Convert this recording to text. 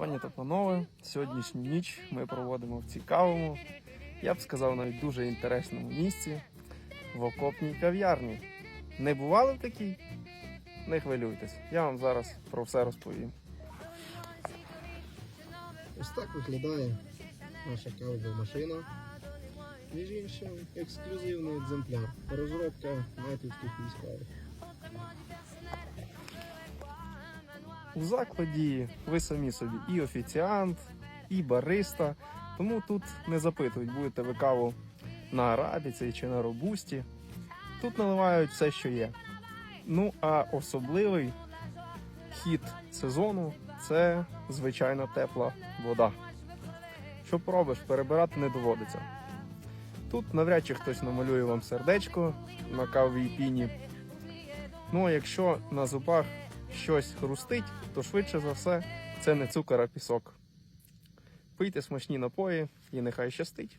Пані та панове, сьогоднішню ніч ми проводимо в цікавому, я б сказав, навіть дуже інтересному місці в окопній кав'ярні. Не бували в такій? Не хвилюйтесь, я вам зараз про все розповім. Ось так виглядає наша кавова машина. Між іншим, ексклюзивний екземпляр. Розробка натівських військових. У закладі ви самі собі і офіціант, і бариста, тому тут не запитують, будете ви каву на арабіці чи на робусті. Тут наливають все, що є. Ну а особливий хід сезону це звичайна тепла вода. Що пробиш, перебирати не доводиться. Тут навряд чи хтось намалює вам сердечко на кавовій піні. Ну а якщо на зубах щось хрустить, то швидше за все це не цукор, а пісок. Пийте смачні напої і нехай щастить.